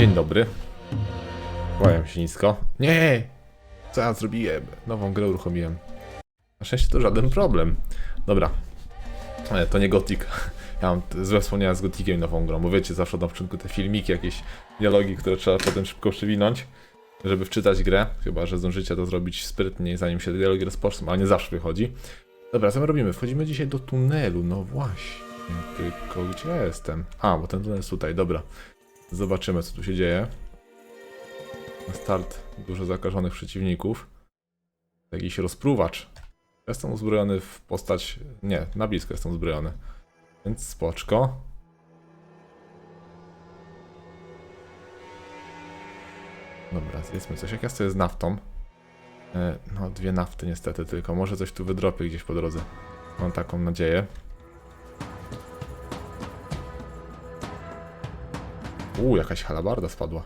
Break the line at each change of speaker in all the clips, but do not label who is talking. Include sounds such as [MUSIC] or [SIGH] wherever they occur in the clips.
Dzień dobry. Kłaniam się nisko. Nie! Co ja zrobiłem? Nową grę uruchomiłem. Na szczęście to żaden problem. Dobra. E, To nie Gothic. Ja mam złe wspomnienia z Gothiciem nową grą, bo wiecie, zawsze na początku te filmiki, jakieś dialogi, które trzeba potem szybko przewinąć, żeby wczytać grę. Chyba, że zdążycie to zrobić sprytnie, zanim się dialogi rozpoczną, ale nie zawsze wychodzi. Dobra, co my robimy? Wchodzimy dzisiaj do tunelu, no właśnie. Tylko gdzie ja jestem? A, bo ten tunel jest tutaj, dobra. Zobaczymy, co tu się dzieje. Na start dużo zakażonych przeciwników. Jakiś rozpruwacz. Jestem uzbrojony w postać... Nie, na blisko jestem uzbrojony. Więc spoczko. Dobra, zjedzmy coś. Jak ja stoję z naftą? E, no, dwie nafty niestety tylko. Może coś tu wydropię gdzieś po drodze. Mam taką nadzieję. Uuu, jakaś halabarda spadła.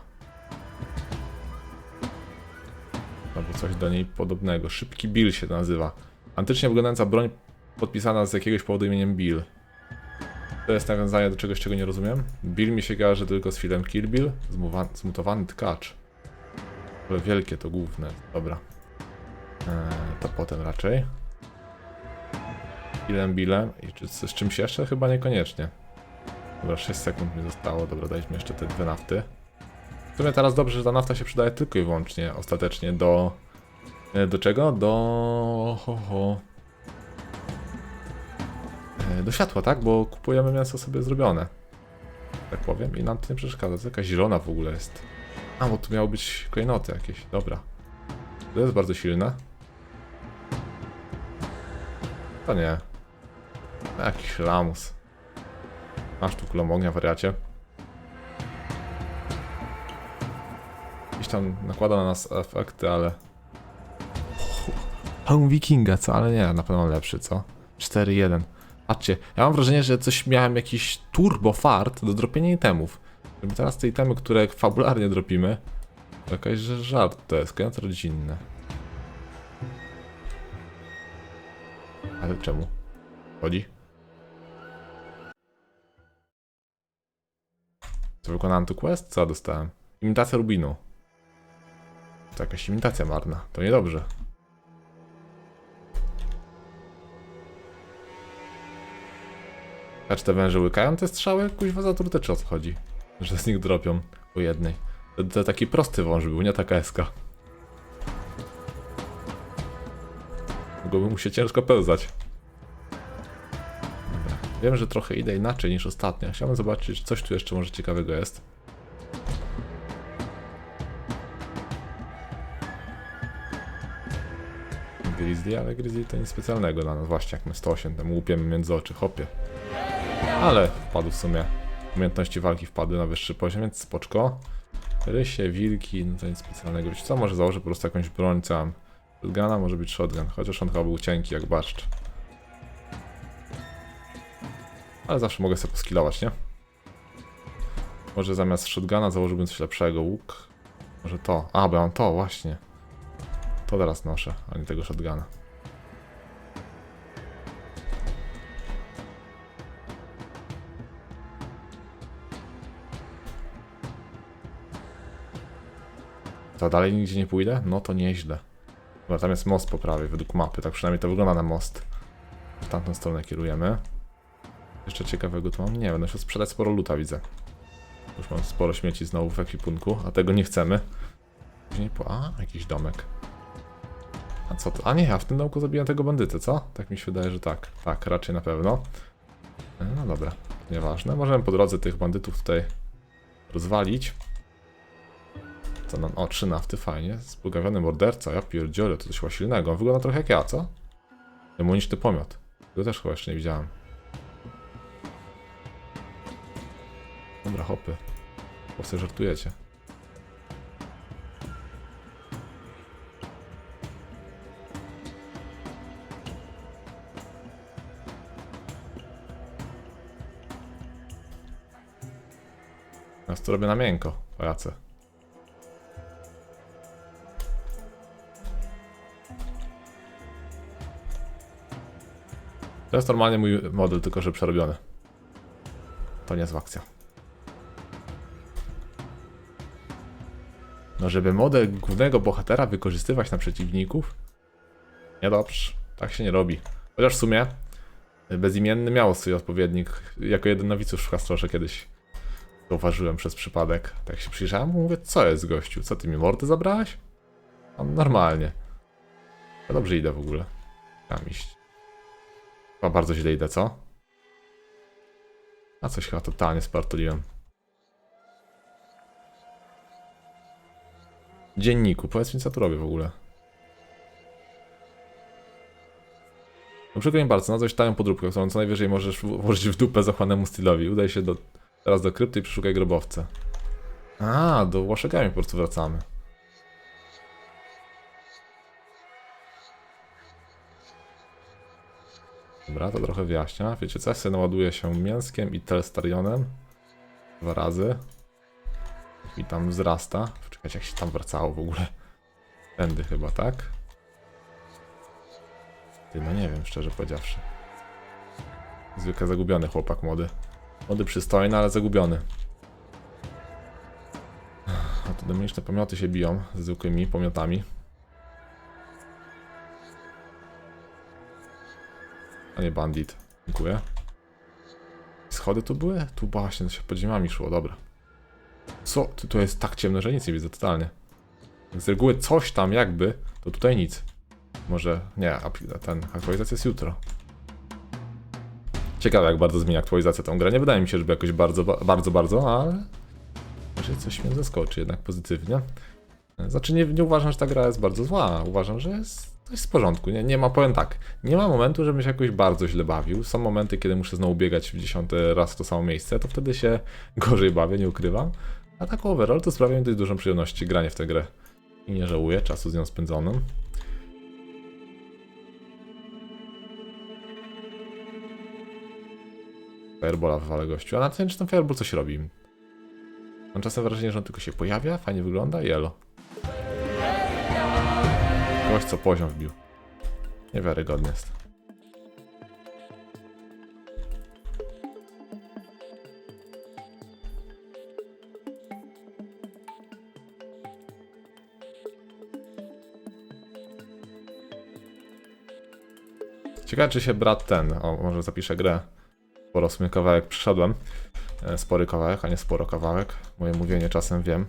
Albo coś do niej podobnego. Szybki Bill się nazywa. Antycznie wyglądająca broń podpisana z jakiegoś powodu imieniem Bill. To jest nawiązanie do czegoś, czego nie rozumiem. Bill mi się kojarzy tylko z filmem Kill Bill. Zmutowany tkacz. Ale wielkie to główne. Dobra. Eee, to potem raczej. Billem Billem. I czy z, z czymś jeszcze? Chyba niekoniecznie. Dobra, 6 sekund mi zostało. Dobra, daliśmy jeszcze te dwie nafty. W sumie teraz dobrze, że ta nafta się przydaje tylko i wyłącznie ostatecznie do... e, Do czego? Do... Ho, ho. E, Do światła, tak? Bo kupujemy mięso sobie zrobione. Tak powiem. I nam to nie przeszkadza. To jakaś zielona w ogóle jest. A, bo tu miały być klejnoty jakieś. Dobra. To jest bardzo silne. To nie. Jakiś lamus. Masz tu kulą ognia, wariacie. Gdzieś tam nakłada na nas efekty, ale... Hełm wikinga, co? Ale nie, na pewno lepszy, co? 4-1. Patrzcie, ja mam wrażenie, że coś miałem jakiś turbo fart do dropienia itemów. Żeby teraz te itemy, które fabularnie dropimy, to jakaś żart to jest, klient rodzinny. Ale czemu? Chodzi? Co wykonałem tu quest? Co dostałem? Imitacja Rubinu. To jakaś imitacja marna. To niedobrze. A czy te węże łykają te strzały? Kuźwa zatrute czy o co chodzi? Że z nich dropią po jednej. To, to taki prosty wąż był, nie taka eska. Mogłoby mu się ciężko pełzać. Wiem, że trochę idę inaczej niż ostatnio. Chciałbym zobaczyć, czy coś tu jeszcze może ciekawego jest. Grizzly, ale Grizzly to nic specjalnego dla nas. Właśnie jak my 108 tam łupiemy między oczy, hopie. Ale wpadł w sumie. Umiejętności walki wpadły na wyższy poziom, więc spoczko. Rysie, wilki, no to nic specjalnego. Wiecie co, może założę po prostu jakąś broń, co mam. Shotguna może być shotgun, chociaż on chyba był cienki jak barszcz. Ale zawsze mogę sobie poskilować, nie? Może zamiast shotguna założyłbym coś lepszego, łuk. Może to. A, bo ja mam to, właśnie. To teraz noszę, a nie tego shotguna. To dalej nigdzie nie pójdę? No to nieźle. Dobra, tam jest most po prawej, według mapy, tak przynajmniej to wygląda na most. W tamtą stronę kierujemy. Jeszcze ciekawego tu mam? Nie, będę się sprzedać sporo luta, widzę. Już mam sporo śmieci znowu w ekwipunku, a tego nie chcemy. Później po... A, jakiś domek. A co to? A nie, ja w tym domku zabiłem tego bandytę, co? Tak mi się wydaje, że tak. Tak, raczej na pewno. E, No dobra, nieważne. Możemy po drodze tych bandytów tutaj rozwalić. Co nam... O, trzy nafty, fajnie. Zbugawiony morderca, ja pierdzielę, to coś chyba silnego. On wygląda trochę jak ja, co? Demoniczny pomiot. Tego też chyba jeszcze nie widziałem. Dobra, hopy. Po sobie żartujecie. Ja to robię na miękko, pajace. To jest normalnie mój model, tylko że przerobiony. To niezła akcja. No żeby model głównego bohatera wykorzystywać na przeciwników? Niedobrze, tak się nie robi. Chociaż w sumie bezimienny miał swój odpowiednik. Jako jeden nowicjusz w Hastrosze kiedyś zauważyłem przez przypadek. Tak się przyjrzałem, mówię, co jest gościu? Co ty mi mordy zabrałeś? On normalnie. Ja dobrze idę w ogóle. Tam iść. Chyba bardzo źle idę, co? A coś chyba totalnie spartoliłem. Dzienniku, powiedz mi co tu robię w ogóle. No przykro mi bardzo, na coś tają podróbkę, którą co najwyżej możesz włożyć w dupę zachłannemu stylowi. Udaj się do, teraz do krypty i przeszukaj grobowce. A, do Łaszegami po prostu wracamy. Dobra, to trochę wyjaśnia. Wiecie co, ja sobie naładuję się mięskiem i Telstarionem. Dwa razy. Mi tam wzrasta. Czekajcie, jak się tam wracało w ogóle. Tędy chyba, tak? Ty, no nie wiem, szczerze powiedziawszy. Zwykle zagubiony chłopak młody. Młody przystojny, ale zagubiony. A tu demoniczne pomioty się biją z zwykłymi pomiotami. A nie bandit. Dziękuję. Schody tu były? Tu właśnie, się pod ziemiami szło, dobra. Co? Tu, jest tak ciemno, że nic nie widzę totalnie. Z reguły coś tam jakby, to tutaj nic. Może, nie, ten, aktualizacja jest jutro. Ciekawe jak bardzo zmieni aktualizacja tą grę. Nie wydaje mi się, żeby jakoś bardzo, ba- bardzo, bardzo, ale... Może coś mnie zaskoczy jednak pozytywnie. Znaczy nie, nie uważam, że ta gra jest bardzo zła. Uważam, że jest, to jest w porządku. Nie, nie ma, powiem tak, nie ma momentu, żebym się jakoś bardzo źle bawił. Są momenty, kiedy muszę znowu biegać w dziesiąty raz w to samo miejsce, to wtedy się [LAUGHS] gorzej bawię, nie ukrywam. A tak overall to sprawia mi dość dużą przyjemność granie w tę grę. I nie żałuję czasu z nią spędzonym. Firebola wywalę gościu, a na tym czy ten fireball coś robi? Mam czasem wrażenie, że on tylko się pojawia, fajnie wygląda i elo. Gość co poziom wbił. Niewiarygodny jest. Ciekawe, czy się brat ten, o, może zapiszę grę. Sporo kawałek przyszedłem. E, Spory kawałek, a nie sporo kawałek. Moje mówienie czasem wiem.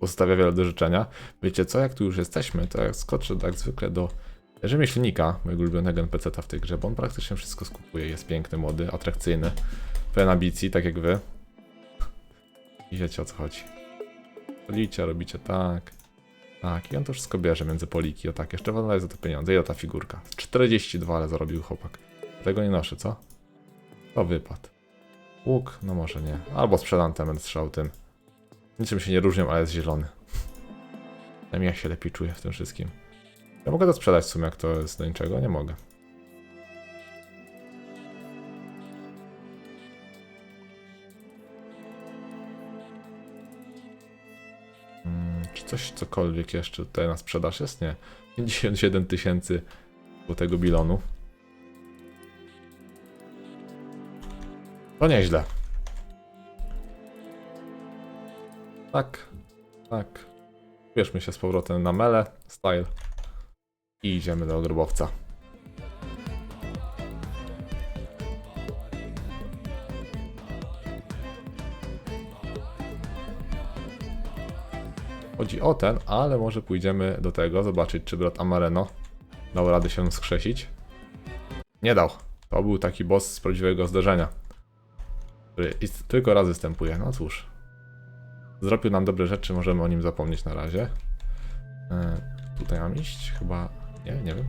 Pozostawia wiele do życzenia. Wiecie co, jak tu już jesteśmy, to jak skoczę tak zwykle do rzemieślnika, mojego ulubionego NPC-ta w tej grze, bo on praktycznie wszystko skupuje. Jest piękny, młody, atrakcyjny. Pełen ambicji, tak jak wy. I wiecie o co chodzi. Policie, robicie tak. Tak, i on to wszystko bierze między poliki, o tak. Jeszcze wam za to pieniądze. Ile ta figurka? 42, ale zarobił chłopak. Tego nie noszę, co? To wypad. Łuk? No może nie. Albo sprzedam ten będę strzał tym. Niczym się nie różnią, ale jest zielony. Przynajmniej ja się lepiej czuję w tym wszystkim. Ja mogę to sprzedać w sumie, jak to jest do niczego? Nie mogę. Mm, czy coś, cokolwiek jeszcze tutaj na sprzedaż jest? Nie. 57 tysięcy tego bilonu. To nieźle. Tak, tak. Bierzmy się z powrotem na mele, style. I idziemy do grobowca. Chodzi o ten, ale może pójdziemy do tego, zobaczyć czy brat Amareno dał radę się skrzesić. Nie dał. To był taki boss z prawdziwego zdarzenia który tylko raz występuje. No cóż. Zrobił nam dobre rzeczy, możemy o nim zapomnieć na razie. E, tutaj mam iść? Chyba. Nie, nie wiem.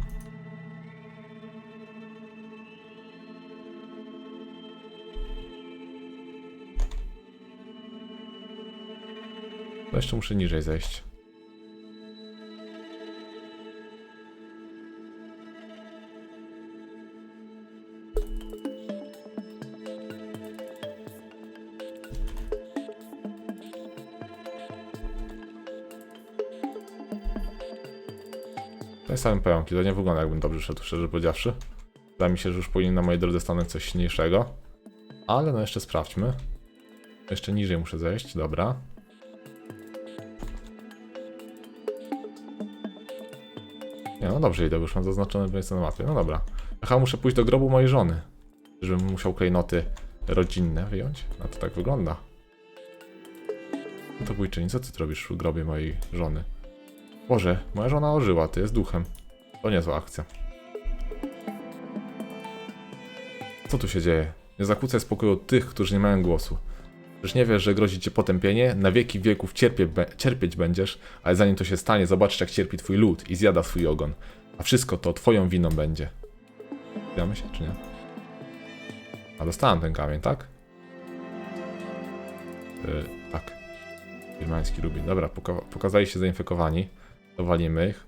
No jeszcze muszę niżej zejść. Jest same pająki, to nie wygląda jakbym dobrze szedł, szczerze powiedziawszy. Wydaje mi się, że już powinien na mojej drodze stanąć coś silniejszego. Ale no jeszcze sprawdźmy. Jeszcze niżej muszę zejść, dobra. Nie, no dobrze idę, już mam zaznaczone miejsce na mapie. No dobra. Aha, muszę pójść do grobu mojej żony. Żebym musiał klejnoty rodzinne wyjąć. A to tak wygląda. No to bójczyni, co ty robisz w grobie mojej żony? Boże, moja żona ożyła, ty jest duchem. To niezła akcja. Co tu się dzieje? Nie zakłócaj spokoju tych, którzy nie mają głosu. Przecież nie wiesz, że grozi ci potępienie? Na wieki wieków cierpie, cierpieć będziesz, ale zanim to się stanie, zobaczysz jak cierpi twój lud i zjada swój ogon. A wszystko to twoją winą będzie. Zjamy się, czy nie? A dostałem ten kamień, tak? Yy, tak. Birmański rubin. Dobra, poka pokazali się zainfekowani. Dowalimy ich.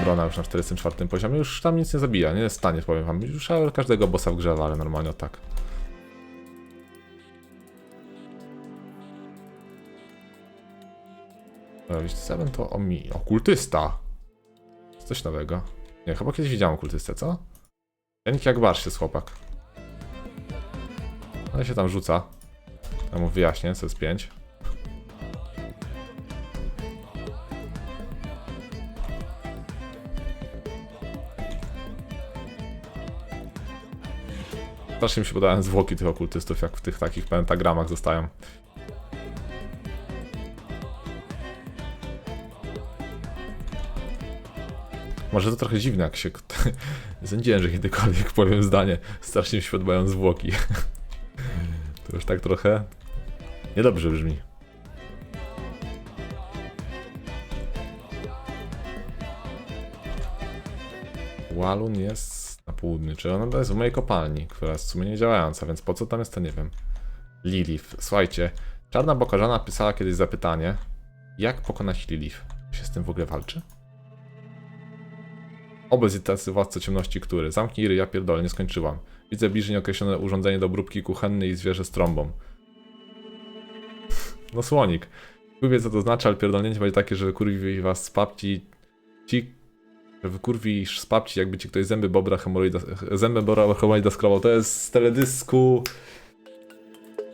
Obrona już na 44 poziomie. Już tam nic nie zabija, nie jest stanie, powiem wam. Już każdego bossa wgrzewa, ale normalnie tak. Wiecie, Seven to omi... Okultysta! Coś nowego. Nie, chyba kiedyś widziałem okultystę, co? Cienki jak barsz jest chłopak. Ale się tam rzuca. Ja mu wyjaśnię, co jest 5. Strasznie mi się podobają zwłoki tych okultystów, jak w tych takich pentagramach zostają. Może to trochę dziwne, jak się... [LAUGHS] Sądziłem, że kiedykolwiek powiem zdanie. Strasznie mi się podobają zwłoki. [LAUGHS] to już tak trochę... Niedobrze brzmi. Walun jest na południu, czy ona jest w mojej kopalni, która jest w sumie niedziałająca, więc po co tam jest, to nie wiem. Lilith. Słuchajcie, Czarna Bokarzana pisała kiedyś zapytanie, jak pokonać Lilith? Się z tym w ogóle walczy? I tacy władcy ciemności, który. Zamknij ryj, ja pierdolę, nie skończyłam. Widzę bliżej nieokreślone urządzenie do obróbki kuchennej i zwierzę z trąbą. No słonik. Chuj co to znaczy, ale pierdolnięcie będzie takie, że wykurwi was z papci ci, że wykurwisz z papci, jakby ci ktoś zęby bobra hemoroida, zęby bobra hemoroida skrobał. To jest z teledysku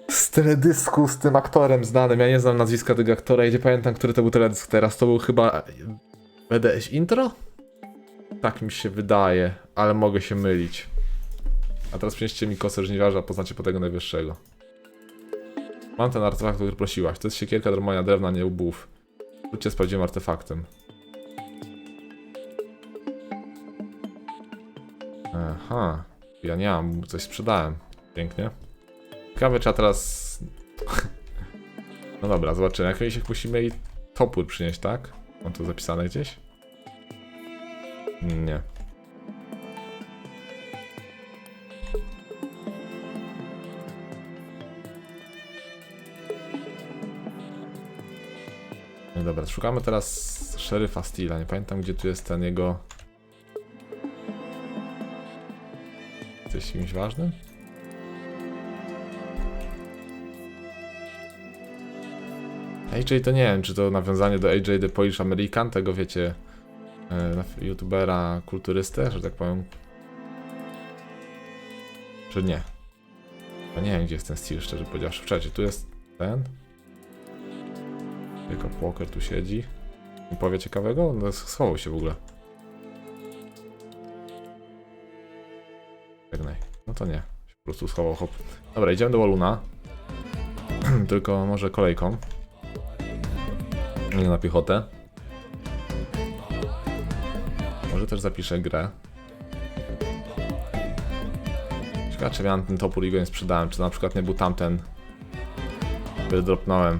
z teledysku z tym aktorem znanym. Ja nie znam nazwiska tego aktora i nie pamiętam, który to był teledysk teraz. To był chyba BDS Intro? Tak mi się wydaje, ale mogę się mylić. A teraz przynieście mi kosę żniwiarza, poznacie po tego najwyższego. Mam ten artefakt, o który prosiłaś. To jest siekierka do drewna, nie łbów. Wróćcie z artefaktem. Aha. Ja nie mam, coś sprzedałem. Pięknie. Ciekawe, czy ja teraz... [LAUGHS] no dobra, zobaczymy. Jak się musimy i topór przynieść, tak? Mam to zapisane gdzieś? Nie. No dobra, szukamy teraz szeryfa Steela. Nie pamiętam, gdzie tu jest ten jego... Coś kimś ważnym? AJ to nie wiem, czy to nawiązanie do AJ The Polish American, tego wiecie, e, youtubera kulturystę, że tak powiem. Czy nie? To nie wiem, gdzie jest ten styl, szczerze powiedziawszy. Wcześniej, tu jest ten. Tylko Walker tu siedzi. Nie powie ciekawego? No, schował się w ogóle. No to nie. Po prostu schował, hop. Dobra, idziemy do Waluna. [CLEARS THROAT] Tylko może kolejką. Nie na piechotę. Może też zapiszę grę. Ciekawe, czy miałem ten topór i go nie sprzedałem, czy na przykład nie był tamten, który dropnąłem.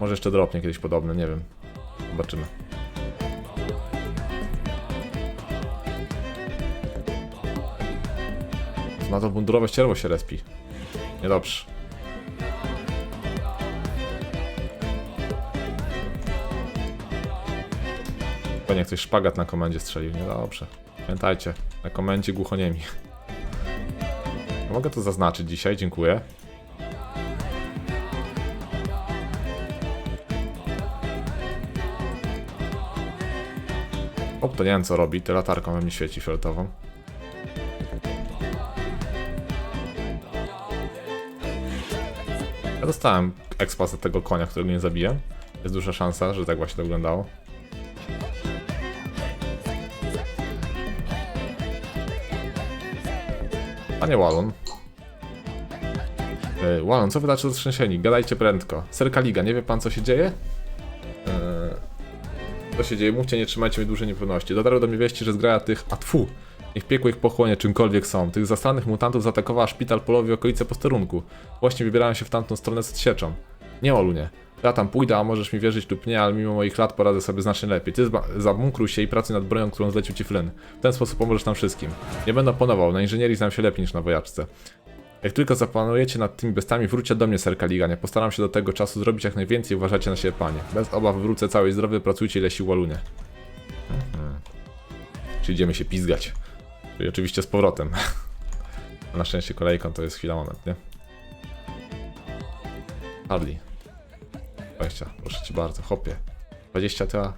Może jeszcze dropnie kiedyś podobny, nie wiem. Zobaczymy. Na to bundurowe ścierwo się respi. Niedobrze. Pewnie ktoś szpagat na komendzie strzelił, niedobrze. Pamiętajcie, na komendzie głuchoniemi. [LAUGHS] Mogę to zaznaczyć dzisiaj, dziękuję. O, to nie wiem co robi, ty latarką we mnie świeci fioletową. Ja dostałem expa za tego konia, którego nie zabiłem. Jest duża szansa, że tak właśnie to wyglądało. Panie Wallon. Yy, Wallon, co wydacie do trzęsieni? Gadajcie prędko. Serka Liga, nie wie pan co się dzieje? Yy, co się dzieje? Mówcie, nie trzymajcie mnie dłużej niepewności. Dotarły do mnie wieści, że zgraja tych... A tfu! Niech piekło ich pochłonie czymkolwiek są. Tych zastanych mutantów zaatakowała szpital polowy okolice posterunku. Właśnie wybierałem się w tamtą stronę z sieczą. Nie, Olunie. Ja tam pójdę, a możesz mi wierzyć lub nie, ale mimo moich lat poradzę sobie znacznie lepiej. Ty zabunkruj się i pracuj nad bronią, którą zlecił ci Flynn. W ten sposób pomożesz nam wszystkim. Nie będę oponował, na inżynierii znam się lepiej niż na wojaczce. Jak tylko zaplanujecie nad tymi bestami, wróćcie do mnie, Serka Liganie. Postaram się do tego czasu zrobić jak najwięcej uważajcie na siebie, panie. Bez obaw wrócę cały i zdrowy, pracujcie ile sił Olunie. Mhm. Czy idziemy się pizgać. Czyli oczywiście z powrotem. [LAUGHS] Na szczęście kolejką to jest chwila moment, nie? Harley. 20, proszę cię bardzo, hopie. 20 to.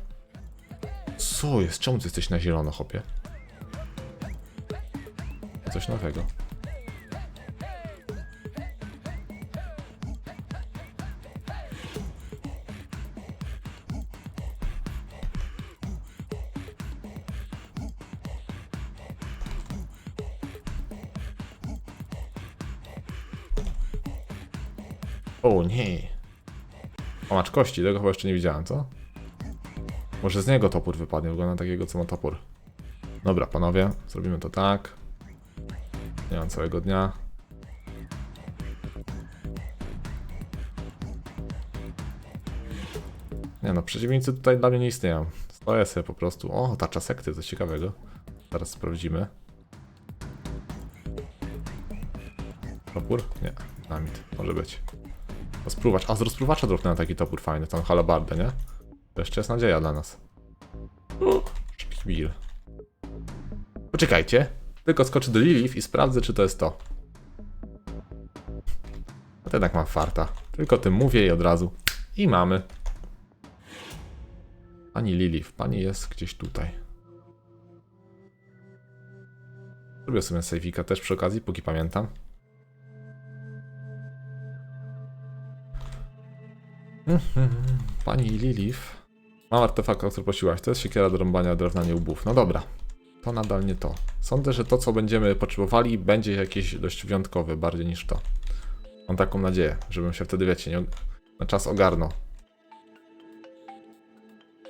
Co jest? Czemu ty jesteś na zielono, hopie? Coś nowego. Kości, tego chyba jeszcze nie widziałem, co? Może z niego topór wypadnie, wygląda na takiego, co ma topór. Dobra, panowie, zrobimy to tak. Nie mam całego dnia. Nie no, przeciwnicy tutaj dla mnie nie istnieją. Stoję sobie po prostu. O, tarcza sekty, coś ciekawego. Zaraz sprawdzimy. Topór? Nie, dynamit. Może być. Rozpruwacz. A z rozpruwacza dropnąłem taki topór fajny, tą halabardę, nie? To jeszcze jest nadzieja dla nas. Szpichwil. Poczekajcie. Tylko skoczę do Lilith i sprawdzę, czy to jest to. A to jednak mam farta. Tylko tym mówię i od razu. I mamy. Pani Lilith. Pani jest gdzieś tutaj. Zrobię sobie sejfika też przy okazji, póki pamiętam. [LAUGHS] Pani Lilith. Mam artefakt, o który prosiłaś. To jest siekiera do rąbania drewna nie łbów. No dobra. To nadal nie to. Sądzę, że to, co będziemy potrzebowali, będzie jakieś dość wyjątkowe, bardziej niż to. Mam taką nadzieję, żebym się wtedy, wiecie, nie, na czas ogarnął.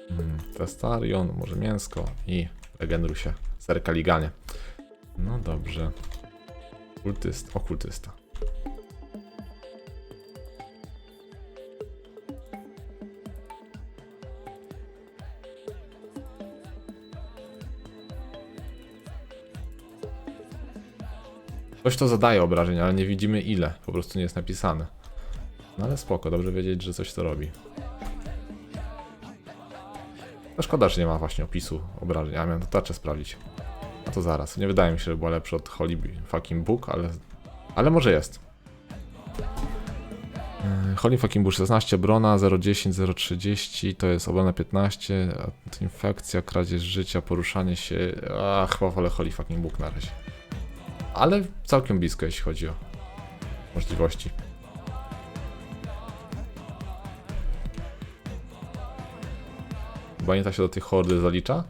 Hmm, Testarion, może mięsko i regeneruj się. Serka liganie. No dobrze. Kultyst, okultysta. Coś to zadaje obrażeń, ale nie widzimy ile. Po prostu nie jest napisane. No ale spoko, dobrze wiedzieć, że coś to robi. No szkoda, że nie ma właśnie opisu obrażeń. Ja miałem to tarczę sprawdzić. A to zaraz. Nie wydaje mi się, że była lepsza od Holy fucking Book, ale... Ale może jest. Yy, Holy fucking Book 16, brona 010, 030, to jest obrona 15, a to infekcja, kradzież życia, poruszanie się... A, chyba wolę Holy fucking Book na razie. Ale całkiem blisko, jeśli chodzi o możliwości. Chyba nie ta się do tej hordy zalicza.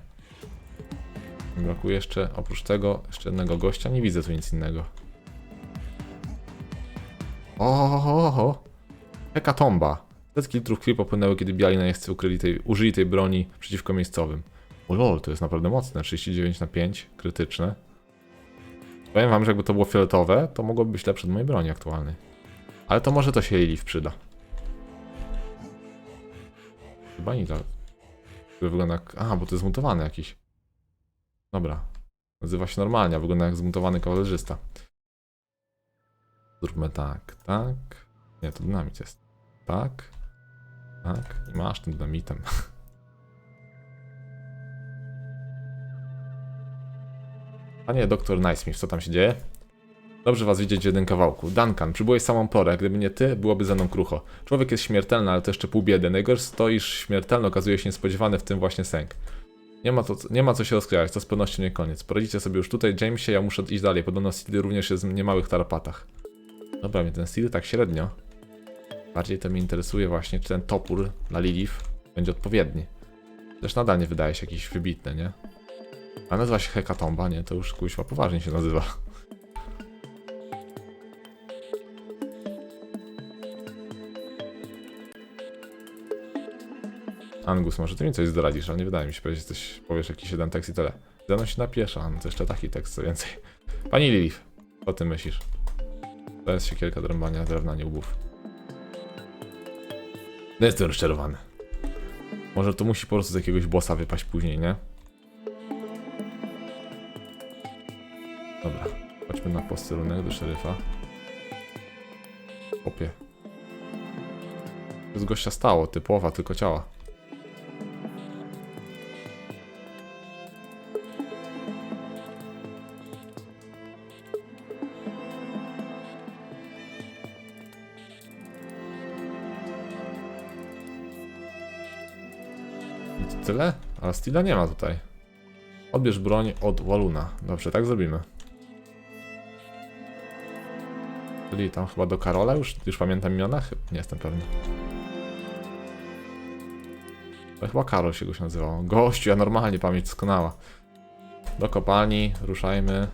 Brakuje jeszcze, oprócz tego, jeszcze jednego gościa. Nie widzę tu nic innego. O, o, o, o. Hekatomba. Setki litrów krwi popłynęły, kiedy biali najeźdźcy ukryli tej, użyli tej broni przeciwko miejscowym. O lol, to jest naprawdę mocne. 39 na 5, krytyczne. Powiem wam, że jakby to było fioletowe, to mogłoby być lepsze od mojej broni aktualnej. Ale to może to się Lilith przyda. Chyba nie to. To wygląda jak... A, bo to jest zmutowany jakiś. Dobra. Nazywa się normalnie, a wygląda jak zmutowany kawalerzysta. Zróbmy tak, tak. Nie, to dynamit jest. Tak. Tak. I masz tym dynamitem. [LAUGHS] Panie doktor Naismith, co tam się dzieje? Dobrze was widzieć w jednym kawałku. Duncan, przybyłeś samą porę. Gdyby nie ty, byłoby ze mną krucho. Człowiek jest śmiertelny, ale to jeszcze pół biedy. Najgorsze to, iż śmiertelny okazuje się niespodziewany w tym właśnie sęk. Nie ma, to, nie ma co się rozkrywać, to z pewnością nie koniec. Poradzicie sobie już tutaj, Jamesie, ja muszę iść dalej. Podobno Steel również jest w niemałych tarapatach. Dobra, mnie ten Steel tak średnio. Bardziej to mnie interesuje właśnie, czy ten topór dla Lilith będzie odpowiedni. Też nadal nie wydaje się jakiś wybitny, nie? A nazywa się Hekatomba, nie? To już kuźwa poważnie się nazywa. Angus, może ty mi coś zdradzisz, ale nie wydaje mi się, że coś powiesz jakiś jeden tekst i tyle. Zeno się napiesza, no to jeszcze taki tekst, co więcej. Pani Lilith, co ty myślisz? To jest siekierka drąbania drewna nie łbów. No jestem rozczarowany. Może to musi po prostu z jakiegoś bossa wypaść później, nie? Na posterunek do szeryfa. Opie. Z gościa stało, typowa, tylko ciała. Tyle? Ale Stila nie ma tutaj. Odbierz broń od Waluna. Dobrze, tak zrobimy. Czyli tam chyba do Karola już? Już pamiętam imiona? Nie jestem pewny. Chyba Karol się go się nazywał. Gościu, ja normalnie pamięć doskonała. Do kopalni, ruszajmy.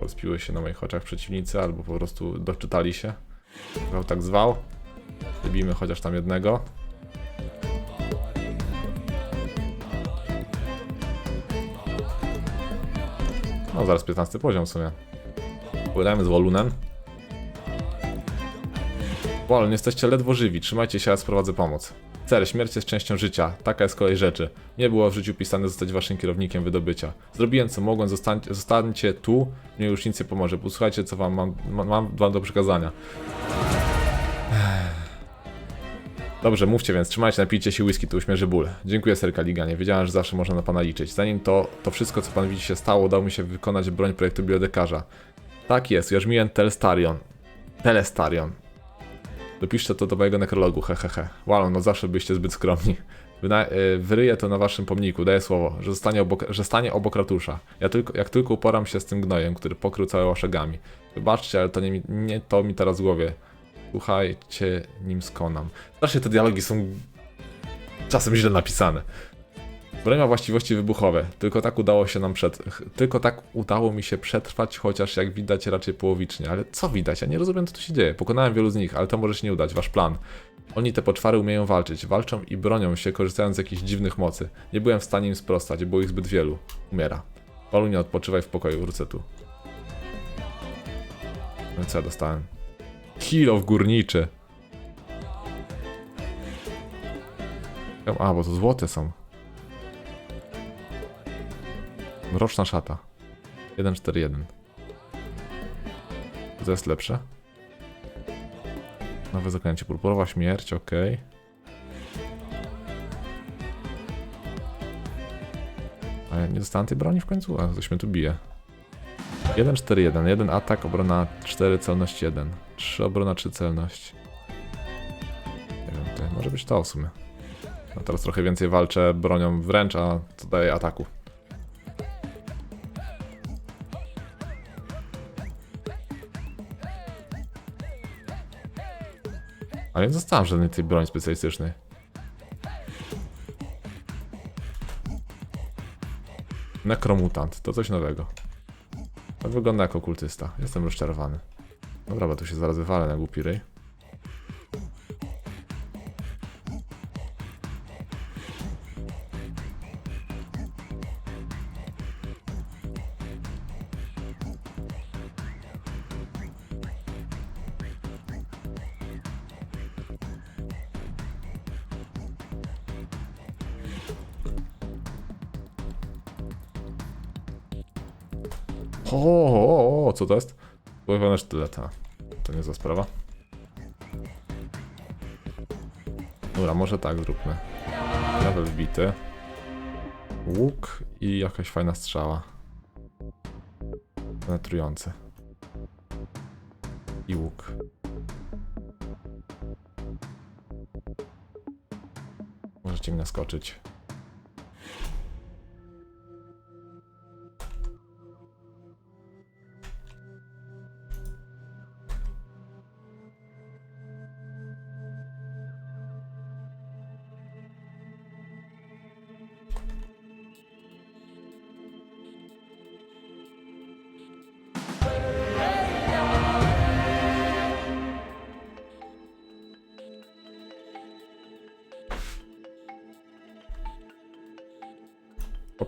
Rozpiły się na moich oczach przeciwnicy, albo po prostu doczytali się. Zwał tak zwał. Wybijmy chociaż tam jednego. No zaraz 15 poziom w sumie. Pogadajmy z Wolunem. Wolun, jesteście ledwo żywi, trzymajcie się, ja sprowadzę pomoc. Cer, śmierć jest częścią życia, taka jest kolej rzeczy. Nie było w życiu pisane zostać waszym kierownikiem wydobycia. Zrobiłem co mogłem, zostańcie, zostańcie tu, mnie już nic nie pomoże. Posłuchajcie co wam mam, mam, mam do przekazania. Dobrze, mówcie więc, trzymajcie, napijcie się whisky, to uśmierzy ból. Dziękuję, Ser Kaliganie, wiedziałem, że zawsze można na pana liczyć. Zanim to, to wszystko, co pan widzi się stało, udało mi się wykonać broń projektu biodekarza. Tak jest, Jarzmiłem Telstarion. Telestarion. Dopiszcie to do mojego nekrologu, hehehe. Wow, no zawsze byście zbyt skromni. Wyna y, wyryję to na waszym pomniku, daję słowo, że, zostanie obok, że stanie obok ratusza. Ja tylko, jak tylko uporam się z tym gnojem, który pokrył całe oszegami. Wybaczcie, ale to nie, nie to mi teraz w głowie. Słuchajcie, nim skonam. Strasznie te dialogi są czasem źle napisane. Broń ma właściwości wybuchowe, tylko tak udało się nam przed... Tylko tak udało mi się przetrwać, chociaż jak widać raczej połowicznie. Ale co widać? Ja nie rozumiem co tu się dzieje. Pokonałem wielu z nich, ale to może się nie udać, wasz plan. Oni te poczwary umieją walczyć, walczą i bronią się, korzystając z jakichś dziwnych mocy. Nie byłem w stanie im sprostać, było ich zbyt wielu. Umiera. Walunia, odpoczywaj w pokoju, wrócę tu. No co ja dostałem? Kilo w górniczy. A, bo to złote są. Mroczna szata. 141. To jest lepsze? Nowe zaklęcie. Purpurowa śmierć, ok. A ja nie dostałem tej broni w końcu? A coś mnie tu bije. 141. 1 atak, obrona 4, celność 1. 3 obrona, 3 celność. Nie wiem, to może być to w sumie. A teraz trochę więcej walczę bronią wręcz, a to daje ataku. Ale nie dostałem żadnej tej broni specjalistycznej. Nekromutant, to coś nowego. To wygląda jako kultysta. Jestem rozczarowany. Dobra, bo tu się zaraz wywalę na głupi ryj. Sztyleta. To nie za sprawa. Dobra, może tak zróbmy. Level wbity. Łuk i jakaś fajna strzała. Penetrujący. I łuk. Możecie mi naskoczyć.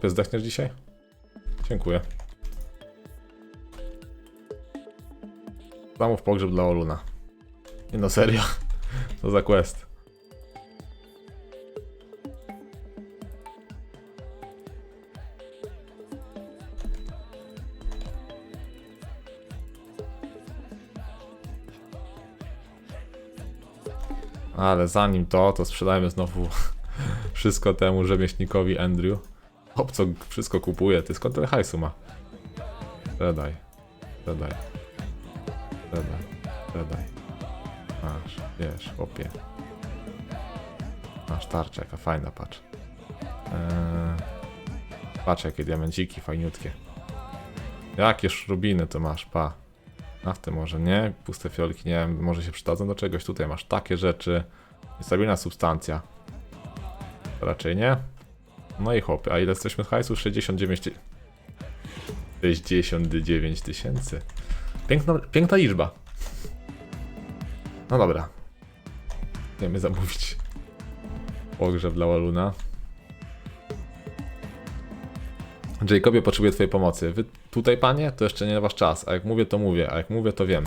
Chłopie, zdechniesz dzisiaj? Dziękuję. Zamów pogrzeb dla Oluna. Nie no, serio. [LAUGHS] To za quest. Ale zanim to, to sprzedajmy znowu [LAUGHS] wszystko temu rzemieślnikowi Andrew. Hop, co wszystko kupuje, ty skąd tyle hajsu ma? Sprzedaj. Sprzedaj. Sprzedaj. Sprzedaj. Masz, wiesz, opie. Masz tarczę, jaka fajna, patrz. Eee, patrz, jakie diamenciki fajniutkie. Jakie szrubiny to masz, pa. Naftę może nie, puste fiolki nie może się przydadzą do czegoś. Tutaj masz takie rzeczy. Niestabilna substancja. Raczej nie. No i chłopy, a ile jesteśmy z hajsu? 69 ty- 69 tysięcy. Piękna, piękna liczba. No dobra. Chcemy zamówić pogrzeb dla Waluna. Jacobie potrzebuję twojej pomocy. Wy tutaj, panie, to jeszcze nie wasz czas. A jak mówię, to mówię. A jak mówię, to wiem.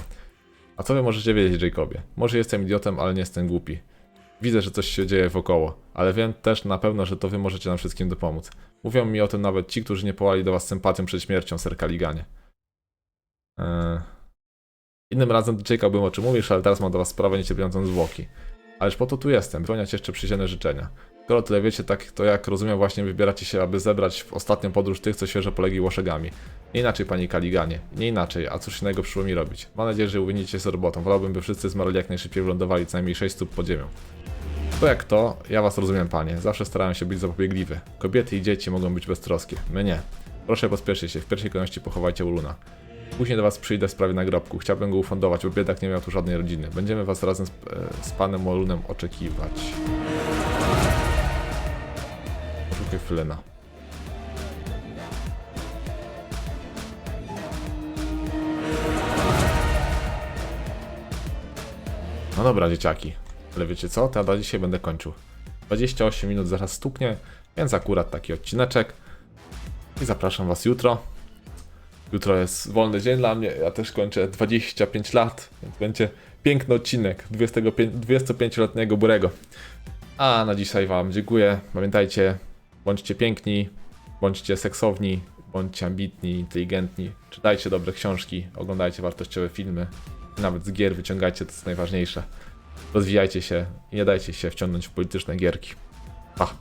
A co wy możecie wiedzieć, Jacobie? Może jestem idiotem, ale nie jestem głupi. Widzę, że coś się dzieje wokoło, ale wiem też na pewno, że to wy możecie nam wszystkim dopomóc. Mówią mi o tym nawet ci, którzy nie połali do was sympatią przed śmiercią, Sir Kaliganie. Eee... Innym razem do Jacob bym o czym mówisz, ale teraz mam do was sprawę niecierpiącą zwłoki. Ależ po to tu jestem, wypełniać jeszcze przyziemne życzenia. Skoro tyle wiecie, tak to jak rozumiem właśnie wybieracie się, aby zebrać w ostatnią podróż tych, co świeżo polegli łoszegami. Nie inaczej, panie Kaliganie. Nie inaczej, a cóż innego przyszło mi robić. Mam nadzieję, że uwinicie się z robotą. Wolałbym, by wszyscy zmarli jak najszybciej wylądowali co najmniej 6 stóp pod ziemią. To jak to, ja was rozumiem, panie. Zawsze starałem się być zapobiegliwy. Kobiety i dzieci mogą być beztroskie. My nie. Proszę pospieszcie się, w pierwszej kolejności pochowajcie Uluna. Później do was przyjdę w sprawie nagrobku. Chciałbym go ufundować, bo biedak nie miał tu żadnej rodziny. Będziemy was razem z, e, z panem oczekiwać. Flena. No dobra, dzieciaki. Ale wiecie co? Na dzisiaj będę kończył. 28 minut zaraz stuknie, więc akurat taki odcineczek. I zapraszam was jutro. Jutro jest wolny dzień dla mnie. Ja też kończę 25 lat, więc będzie piękny odcinek 25 25-letniego Burego. A na dzisiaj Wam dziękuję. Pamiętajcie, bądźcie piękni, bądźcie seksowni, bądźcie ambitni, inteligentni. Czytajcie dobre książki, oglądajcie wartościowe filmy. Nawet z gier wyciągajcie to, co najważniejsze. Rozwijajcie się i nie dajcie się wciągnąć w polityczne gierki. Pa!